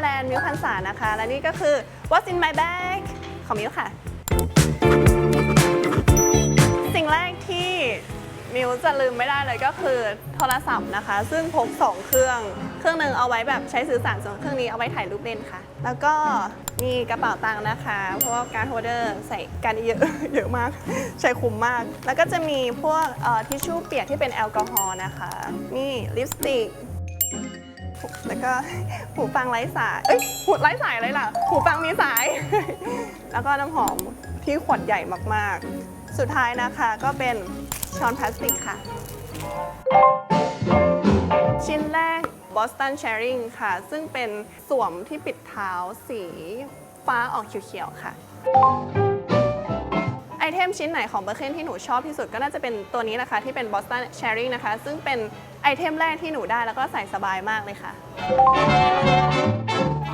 Thailand มิวพันษานะคะ และนี่ก็คือ What's in my bag ของมิวค่ะ สิ่งแรกที่มิวจะลืมไม่ได้เลยก็คือโทรศัพท์นะคะ ซึ่งพก 2 เครื่อง เครื่องหนึ่งเอาไว้แบบใช้สื่อสารส่วนเครื่องนี้เอาไว้ถ่ายรูปเล่นค่ะ แล้วก็มีกระเป๋าตังค์นะคะ เพราะว่าการโฮเดอร์ใส่กันเยอะเยอะมาก ใช้คุ้มมาก แล้วก็จะมีพวกทิชชู่เปียกที่เป็นแอลกอฮอล์นะคะ นี่ลิปสติก แล้วก็หูฟังไร้สาย เอ้ยหูไร้สายเลยล่ะ หูฟังมีสาย แล้วก็น้ำหอมที่ขวดใหญ่มากๆ สุดท้ายนะคะก็เป็นช้อนพลาสติกค่ะ ชิ้นแรก Boston Sharing ค่ะ ซึ่งเป็นสวมที่ปิดเท้าสีฟ้าออกเขียวๆค่ะ เทมชิ้นไหนของเบอร์เคนที่หนูชอบที่สุดก็น่าจะเป็นตัวนี้นะคะ ที่เป็น Boston Sharing นะคะ ซึ่งเป็นไอเทมแรกที่หนูได้แล้วก็ใส่สบายมากเลยค่ะ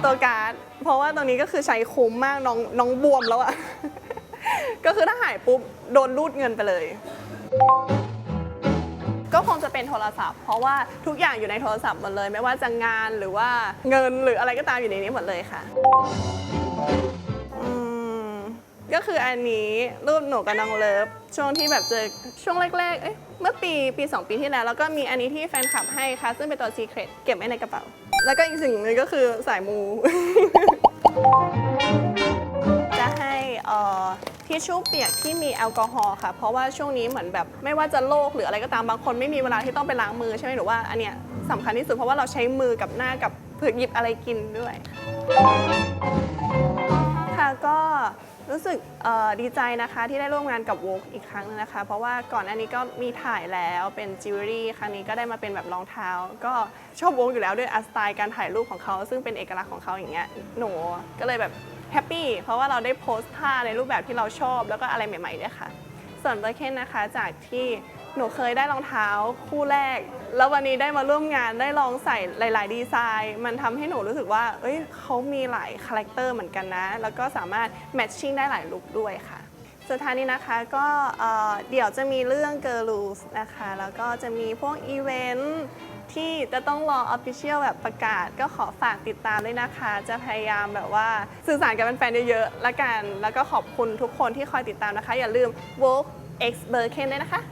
ตัวการ์ด เพราะว่าตัวนี้ก็คือใช้คุ้มมากน้องน้องบวมแล้วอะ ก็คือถ้าหายปุ๊บโดนรูดเงินไปเลย ก็คงจะเป็นโทรศัพท์ เพราะว่าทุกอย่างอยู่ในโทรศัพท์หมดเลย ไม่ว่าจะงานหรือว่าเงินหรืออะไรก็ตามอยู่ในนี้หมดเลยค่ะ ก็คืออันนี้รูปหนูกับน้องเลิฟช่วงที่แบบเจอช่วงแรกๆเอ้ยเมื่อปีปี 2 ปีที่แล้ว แล้วก็มีอันนี้ที่แฟนคลับให้ค่ะ ซึ่งเป็นตัว Secret เก็บไว้ในกระเป๋า แล้วก็อีกสิ่งหนึงก็คือสายมู จะให้เอ่อทิชชู่เปียกที่มีแอลกอฮอล์ค่ะ เพราะว่าช่วงนี้เหมือนแบบไม่ว่าจะโรคหรืออะไรก็ตามบางคนไม่มีเวลาที่ต้องไปล้างมือใช่ไหมหรือว่าอันเนี้ยสำคัญที่สุดเพราะว่าเราใช้มือกับหน้ากับเผื่อหยิบอะไรกินด้วย ค่ะก็ รู้สึกดีใจนะคะที่ได้ร่วมงานกับวกอีกครั้งหนึงนะคะ เพราะว่าก่อนอันนี้ก็มีถ่ายแล้วเป็นจิวเวลรี่ครั้งนี้ก็ได้มาเป็นแบบรองเท้า ก็ชอบวกอยู่แล้วด้วยอสไตล์การถ่ายรูปของเขา ซึ่งเป็นเอกลักษณ์ของเขาอย่างเงี้ยหนูก็เลยแบบแฮปปี้เพราะว่าเราได้โพสต์ท่าในรูปแบบที่เราชอบ แล้วก็อะไรใหม่ๆด้วยค่ะ ส่วนเบอร์เคนนะคะจากที่ หนูเคยได้รองเท้าคู่แรก แล้ววันนี้ได้มาร่วมงานได้ลองใส่หลาย ๆ ดีไซน์ มันทำให้หนูรู้สึกว่า เอ้ยเขามีหลายคาแรคเตอร์เหมือนกันนะ แล้วก็สามารถแมทชิ่งได้หลายลุคด้วยค่ะ สุดท้ายนี้นะคะก็เอ่อเดี๋ยวจะมีเรื่อง Girl Rules นะคะ แล้วก็จะมีพวกอีเวนต์ที่จะต้องรอ Official แบบประกาศ ก็ขอฝากติดตามด้วยนะคะ จะพยายามแบบว่าสื่อสารกับแฟนๆเยอะๆละกัน แล้วก็ขอบคุณทุกคนที่คอยติดตามนะคะ อย่าลืม Vogue X Birken ด้วยนะคะ